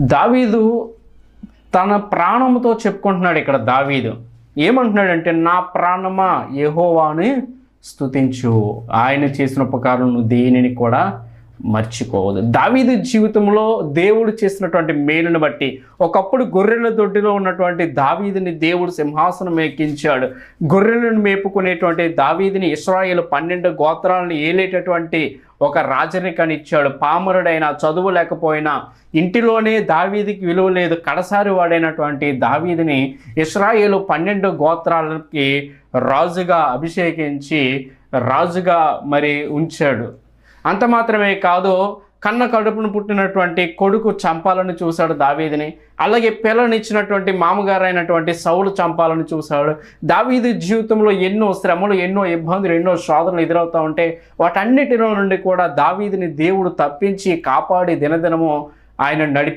దావీదు తన ప్రాణముతో చెప్పుకుంటున్నాడు ఇక్కడ దావీదు. ఏమంటున్నాడంటే నా ప్రాణమా యెహోవాని స్తుతించు. ఆయన చేసిన ఉపకారం నువ్వు దేనిని కూడా మర్చిపోవద్దు. దావీదు జీవితంలో దేవుడు చేసినటువంటి మేలును బట్టి ఒకప్పుడు గొర్రెల దొడ్డిలో ఉన్నటువంటి దావీదుని దేవుడు సింహాసనం ఎక్కించాడు. గొర్రెలను మేపుకునేటువంటి దావీదిని ఇస్రాయేల్ పన్నెండు గోత్రాలను ఏలేటటువంటి ఒక రాజరికాన్ని ఇచ్చాడు పామరుడైనా చదువు లేకపోయినా ఇంటిలోనే దావీదికి విలువ లేదు. కడసారి వాడైనటువంటి దావీదిని ఇస్రాయేలు పన్నెండు గోత్రాలకి రాజుగా అభిషేకించి రాజుగా మరి ఉంచాడు. అంత మాత్రమే కాదు కన్న కడుపును పుట్టినటువంటి కొడుకు చంపాలని చూశాడు దావీదిని అలాగే పిల్లనిచ్చినటువంటి మామగారు అయినటువంటి సౌలు చంపాలని చూశాడు. దావీదు జీవితంలో ఎన్నో శ్రమలు ఎన్నో ఇబ్బందులు ఎన్నో శోధనలు ఎదురవుతూ ఉంటే వాటన్నిటిలో నుండి కూడా దావీదిని దేవుడు తప్పించి కాపాడి దినదినము ఆయన నడిపి